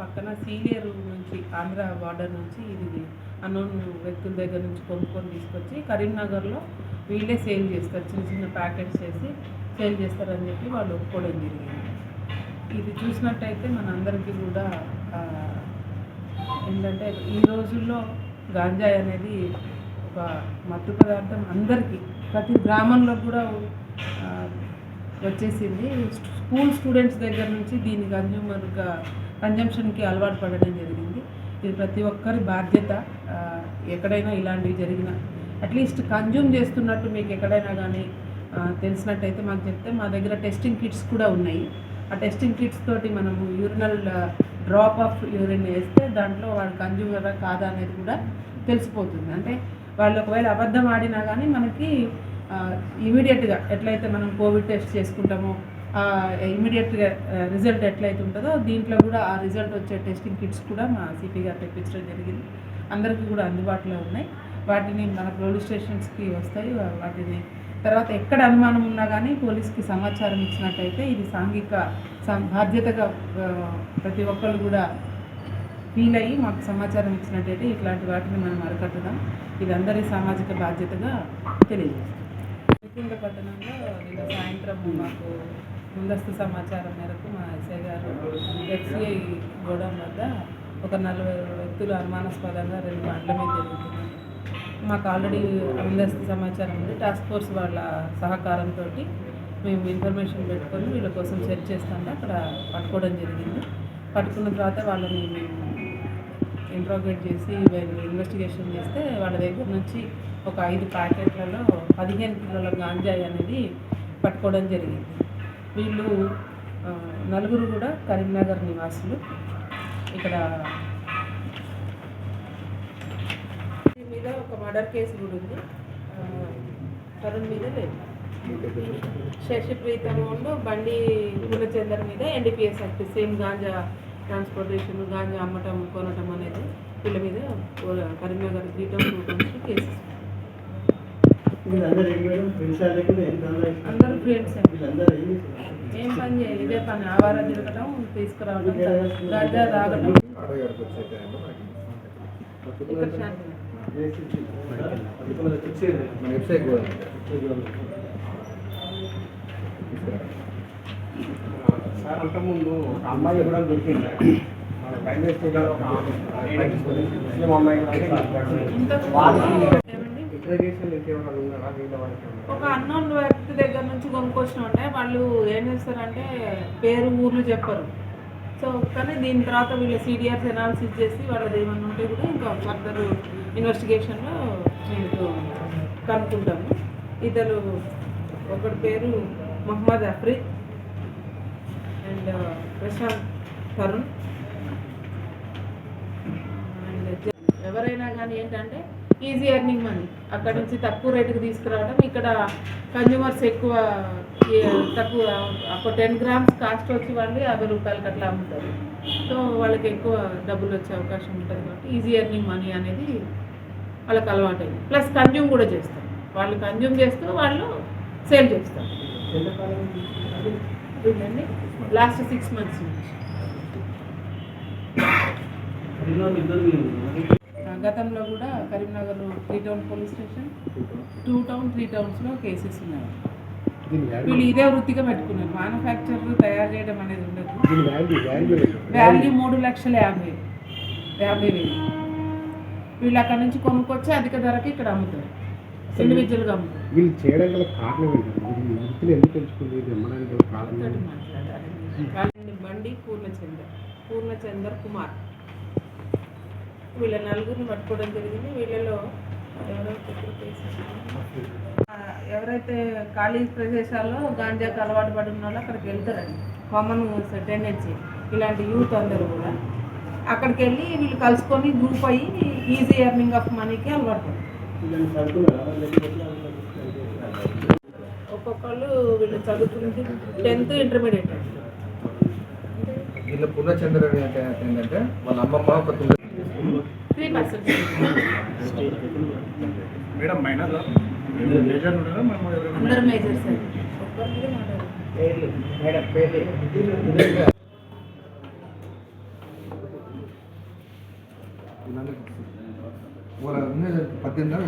పక్కన సీనియర్ నుంచి ఆంధ్ర బార్డర్ నుంచి ఇది అన్నోన్ వ్యక్తుల దగ్గర నుంచి కొనుక్కొని తీసుకొచ్చి కరీంనగర్లో వీళ్ళే సేల్ చేస్తారు చిన్న చిన్న ప్యాకెట్స్ చేసి సేల్ చేస్తారని చెప్పి వాళ్ళు ఒప్పుకోవడం జరిగింది. ఇది చూసినట్టయితే మనందరికీ కూడా ఏంటంటే ఈ రోజుల్లో గాంజాయి అనేది ఒక మత్తు పదార్థం అందరికీ ప్రతి గ్రామంలో కూడా వచ్చేసింది. స్కూల్ స్టూడెంట్స్ దగ్గర నుంచి దీని కన్జ్యూమర్గా కన్జంప్షన్కి అలవాటు పడడం జరిగింది. ఇది ప్రతి ఒక్కరి బాధ్యత. ఎక్కడైనా ఇలాంటివి జరిగిన అట్లీస్ట్ కన్జ్యూమ్ చేస్తున్నట్టు మీకు ఎక్కడైనా కానీ తెలిసినట్టయితే మాకు చెప్తే మా దగ్గర టెస్టింగ్ కిట్స్ కూడా ఉన్నాయి. ఆ టెస్టింగ్ కిట్స్ తోటి మనము యూరినల్ డ్రాప్ ఆఫ్ యూరిన్ వేస్తే దాంట్లో వాడు కన్జ్యూమరా కాదా అనేది కూడా తెలిసిపోతుంది. అంటే వాళ్ళు ఒకవేళ అబద్ధం ఆడినా కానీ మనకి ఇమీడియట్గా ఎట్లయితే మనం కోవిడ్ టెస్ట్ చేసుకుంటామో ఇమీడియట్గా రిజల్ట్ ఎట్లయితే ఉంటుందో దీంట్లో కూడా ఆ రిజల్ట్ వచ్చే టెస్టింగ్ కిట్స్ కూడా మా సిపి గారు తెప్పించడం జరిగింది. అందరికీ కూడా అందుబాటులో ఉన్నాయి. వాటిని మన పోలీస్ స్టేషన్స్కి వస్తాయి. వాటిని తర్వాత ఎక్కడ అనుమానం ఉన్నా కానీ పోలీస్కి సమాచారం ఇచ్చినట్టయితే ఇది సాంఘిక బాధ్యతగా ప్రతి ఒక్కరు కూడా ఫీల్ అయ్యి మాకు సమాచారం ఇచ్చినట్టయితే ఇట్లాంటి వాటిని మనం అరికట్టుదాం. ఇది అందరి సామాజిక బాధ్యతగా తెలియజేస్తాం ముఖ్యంగా పట్టణంలో నిన్న సాయంత్రం మాకు ముందస్తు సమాచారం మేరకు మా ఎస్ఐ గారు ఎఫ్సిఐ గోడౌన్ వద్ద ఒక నలభై వ్యక్తులు అనుమానాస్పదంగా రెండు బండ్ల మీద జరుగుతుంది మాకు ఆల్రెడీ ముందస్తు సమాచారం ఉంది. టాస్క్ ఫోర్స్ వాళ్ళ సహకారంతో మేము ఇన్ఫర్మేషన్ పెట్టుకొని వీళ్ళ కోసం సెర్చ్ చేస్తుంటే అక్కడ పట్టుకోవడం జరిగింది. పట్టుకున్న తర్వాత వాళ్ళని మేము ఇంట్రోగేట్ చేసి ఇన్వెస్టిగేషన్ చేస్తే వాళ్ళ దగ్గర నుంచి ఒక ఐదు ప్యాకెట్లలో పదిహేను కిలోల గాంజాయి అనేది పట్టుకోవడం జరిగింది. వీళ్ళు నలుగురు కూడా కరీంనగర్ నివాసులు. ఇక్కడ దీని మీద ఒక మర్డర్ కేసు కూడా ఉంది. తరుణ్ మీద లేదు. శశిప్రీతం బండి గుణచందర్ మీద NDPS act same ganja transportation ganja అమ్మటం కొనటం అనేది వీళ్ళ మీద Karimnagar three town two towns cases అందరూ ఫ్రెండ్స్ ఏం. పని చేయాలి ఇదే పని. ఆవారా తిరగటం తీసుకురావడం గాంజా తాగటం. ఇక్కడ శాంతి మన వెబ్సైట్ కూడా సార్ అంతకుముందు ఒక అమ్మాయి కూడా దొరికింది. మన ప్రైవేట్ స్టేట్లో ఒక ముస్లిం అమ్మాయి ఒక అన్నోన్ వ్యక్తి దగ్గర నుంచి కొనుక్కొచ్చిన అంటే వాళ్ళు ఏం చేస్తారంటే పేరు ఊర్లు చెప్పరు. సో కానీ దీని తర్వాత వీళ్ళ సీడిఆర్స్ ఎనాలిసిస్ చేసి వాళ్ళది ఏమన్నా ఉంటే కూడా ఇంకా ఫర్దర్ ఇన్వెస్టిగేషన్లో మేము కనుక్కుంటాము. ఇతను ఒకటి పేరు మహమ్మద్ అఫ్రీద్. అండ్ ప్రశాంత్ తరుణ్. అండ్ ఎవరైనా కానీ ఏంటంటే ఈజీ ఎర్నింగ్ మనీ. అక్కడ నుంచి తక్కువ రేటుకి తీసుకురావడం. ఇక్కడ కన్జ్యూమర్స్ ఎక్కువ తక్కువ ఒక టెన్ గ్రామ్స్ కాస్ట్ వచ్చి వాళ్ళు యాభై రూపాయలకి అట్లా అమ్ముతారు. సో వాళ్ళకి ఎక్కువ డబ్బులు వచ్చే అవకాశం ఉంటుంది కాబట్టి ఈజీ ఎర్నింగ్ మనీ అనేది వాళ్ళకి అలవాటైంది. ప్లస్ కన్జ్యూమ్ కూడా చేస్తారు. వాళ్ళు కన్జ్యూమ్ చేస్తూ వాళ్ళు సేల్ చేస్తారు. చూడండి. లాస్ట్ సిక్స్ మంత్స్ నుంచి. గతంలో కూడా Karimnagar three town police station two town three టౌన్స్లో cases ఉన్నాయి. వీళ్ళు ఇదే వృత్తిగా పెట్టుకున్నారు. మ్యానుఫ్యాక్చర్ తయారు చేయడం అనేది ఉండదు. వాల్యూ వాల్యూ మూడు లక్షల యాభై యాభై వేలు. వీళ్ళు అక్కడ నుంచి కొనుక్కొచ్చి అధిక ధరకి ఇక్కడ అమ్ముతారు. ఇండివిజువల్గా వీళ్ళు చేయడం గల కారణం ఏంటంటే ఎందుకు ఎంచుకుంది? ఇది అమ్మడానికి గల కారణం మాట్లాడాలి. బండి పూర్ణచందర్ పూర్ణచందర్ కుమార్. వీళ్ళ నలుగురిని పట్టుకోవడం జరిగింది. వీళ్ళలో ఎవరైతే ఖాళీ ప్రదేశాల్లో గాంజాకు అలవాటు పడి ఉన్న వాళ్ళు అక్కడికి వెళ్తారండి. కామన్ టెండెన్సీ ఇలాంటి యూత్ అందరూ కూడా. అక్కడికి వెళ్ళి వీళ్ళు కలుసుకొని గ్రూప్ అయ్యి ఈజీ ఎర్నింగ్ ఆఫ్ మనీకి అలవాటు పడతారు ఒక్కొక్కళ్ళు వీళ్ళు చదువుతుంది టెన్త్ ఇంటర్మీడియట్. వీళ్ళ పూర్ణచంద్ర అంటే ఏంటంటే వాళ్ళ అమ్మమ్మ ఒక three percent. Madam minor major మాట్లాడారు. మేడం పేరు அப்படின்னா